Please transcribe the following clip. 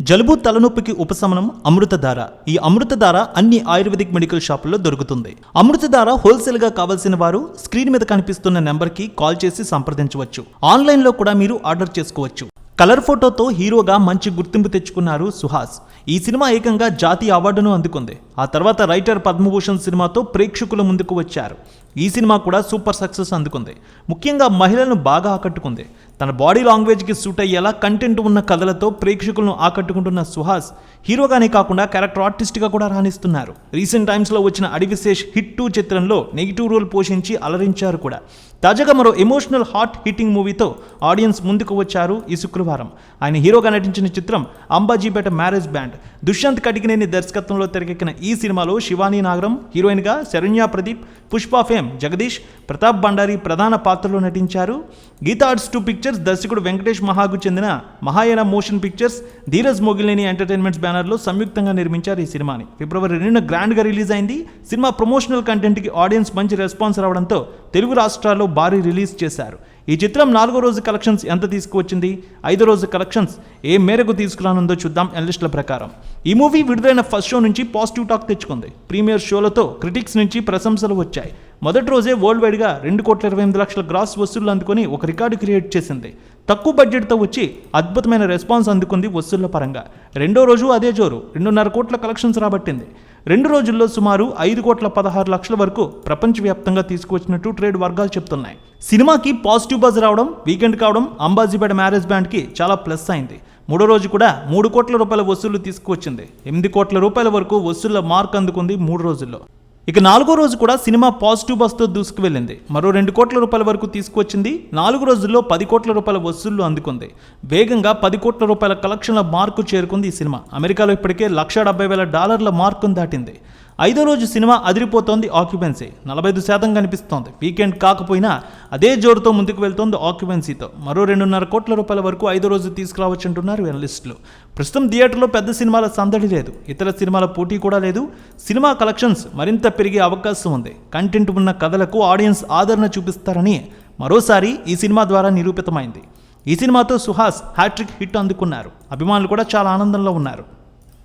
జలుబు తలనొప్పికి ఉపశమనం అమృతధార. ఈ అమృతధార అన్ని ఆయుర్వేదిక్ మెడికల్ షాపుల్లో దొరుకుతుంది. అమృతధార హోల్సేల్గా కావాల్సిన వారు స్క్రీన్ మీద కనిపిస్తున్న నెంబర్కి కాల్ చేసి సంప్రదించవచ్చు. ఆన్లైన్లో కూడా మీరు ఆర్డర్ చేసుకోవచ్చు. కలర్ ఫోటోతో హీరోగా మంచి గుర్తింపు తెచ్చుకున్నారు సుహాస్. ఈ సినిమా ఏకంగా జాతీయ అవార్డును అందుకుంది. ఆ తర్వాత రైటర్ పద్మభూషణ్ సినిమాతో ప్రేక్షకుల ముందుకు వచ్చారు. ఈ సినిమా కూడా సూపర్ సక్సెస్ అందుకుంది. ముఖ్యంగా మహిళలను బాగా ఆకట్టుకుంది. తన బాడీ లాంగ్వేజ్కి సూట్ అయ్యేలా కంటెంట్ ఉన్న కథలతో ప్రేక్షకులను ఆకట్టుకుంటున్న సుహాస్ హీరోగానే కాకుండా క్యారెక్టర్ ఆర్టిస్ట్గా కూడా రాణిస్తున్నారు. రీసెంట్ టైమ్స్లో వచ్చిన అడివిశేష్ హిట్ టూ చిత్రంలో నెగిటివ్ రోల్ పోషించి అలరించారు కూడా. తాజాగా మరో ఎమోషనల్ హాట్ హిట్టింగ్ మూవీతో ఆడియన్స్ ముందుకు వచ్చారు ఈ శుక్రవారం. ఆయన హీరోగా నటించిన చిత్రం అంబాజీపేట మ్యారేజ్ బ్యాండ్. దుష్యంత్ కటికినేని దర్శకత్వంలో తెరకెక్కిన ఈ సినిమాలో శివానీ నాగరం హీరోయిన్గా శరణ్య ప్రదీప్ పుష్ప ఫేమ్ జగదీష్ ప్రతాప్ భండారి ప్రధాన పాత్రలో నటించారు. గీతా ఆర్ట్స్ టూ పిక్చర్స్ దర్శకుడు వెంకటేష్ మహాకు చెందిన Mahayana motion pictures Dheeraj Mogilineni entertainments బ్యానర్లో సంయుక్తంగా నిర్మించారు ఈ సినిమాని. ఫిబ్రవరి రెండున గ్రాండ్గా రిలీజ్ అయింది. సినిమా ప్రమోషనల్ కంటెంట్కి ఆడియన్స్ మంచి రెస్పాన్స్ రావడంతో తెలుగు రాష్ట్రాల్లో భారీ రిలీజ్ చేశారు. ఈ చిత్రం నాలుగో రోజు కలెక్షన్స్ ఎంత తీసుకువచ్చింది? ఐదో రోజు కలెక్షన్స్ ఏ మేరకు తీసుకురానుందో చూద్దాం ఎనలిస్టుల ప్రకారం. ఈ మూవీ విడుదలైన ఫస్ట్ షో నుంచి పాజిటివ్ టాక్ తెచ్చుకుంది. ప్రీమియర్ షోలతో క్రిటిక్స్ నుంచి ప్రశంసలు వచ్చాయి. మొదటి రోజే వరల్డ్ వైడ్గా రెండు కోట్ల ఇరవై ఎనిమిది లక్షల గ్రాస్ వసూళ్ళు అందుకొని ఒక రికార్డు క్రియేట్ చేసింది. తక్కువ బడ్జెట్తో వచ్చి అద్భుతమైన రెస్పాన్స్ అందుకుంది వసూళ్ళ పరంగా. రెండో రోజు అదే జోరు. రెండున్నర కోట్ల కలెక్షన్స్ రాబట్టింది. రెండు రోజుల్లో సుమారు ఐదు కోట్ల పదహారు లక్షల వరకు ప్రపంచవ్యాప్తంగా తీసుకువచ్చినట్టు ట్రేడ్ వర్గాలు చెప్తున్నాయి. సినిమాకి పాజిటివ్ బజ్ రావడం వీకెండ్ కావడం అంబాజీపేట మ్యారేజ్ బ్యాండ్కి చాలా ప్లస్ అయింది. మూడో రోజు కూడా మూడు కోట్ల రూపాయల వసూళ్ళు తీసుకువచ్చింది. ఎనిమిది కోట్ల రూపాయల వరకు వసూళ్ళ మార్క్ అందుకుంది మూడు రోజుల్లో. ఇక నాలుగో రోజు కూడా సినిమా పాజిటివ్ బస్తో దూసుకువెళ్ళింది. మరో రెండు కోట్ల రూపాయల వరకు తీసుకువచ్చింది. నాలుగు రోజుల్లో పది కోట్ల రూపాయల వసూళ్ళు అందుకుంది. వేగంగా పది కోట్ల రూపాయల కలెక్షన్ల మార్కు చేరుకుంది ఈ సినిమా. అమెరికాలో ఇప్పటికే లక్ష డెబ్బై వేల డాలర్ల మార్కును దాటింది. ఐదో రోజు సినిమా అదిరిపోతోంది ఆక్యుపెన్సీ నలభై ఐదు శాతం కనిపిస్తోంది. వీకెండ్ కాకపోయినా అదే జోరుతో ముందుకు వెళ్తోంది ఆక్యుపెన్సీతో మరో రెండున్నర కోట్ల రూపాయల వరకు ఐదో రోజు తీసుకురావచ్చు అంటున్నారు ఎనలిస్టులు ప్రస్తుతం థియేటర్లో పెద్ద సినిమాల సందడి లేదు. ఇతర సినిమాల పోటీ కూడా లేదు. సినిమా కలెక్షన్స్ మరింత పెరిగే అవకాశం ఉంది. కంటెంట్ ఉన్న కథలకు ఆడియన్స్ ఆదరణ చూపిస్తారని మరోసారి ఈ సినిమా ద్వారా నిరూపితమైంది. ఈ సినిమాతో సుహాస్ హ్యాట్రిక్ హిట్ అందుకున్నారు. అభిమానులు కూడా చాలా ఆనందంలో ఉన్నారు.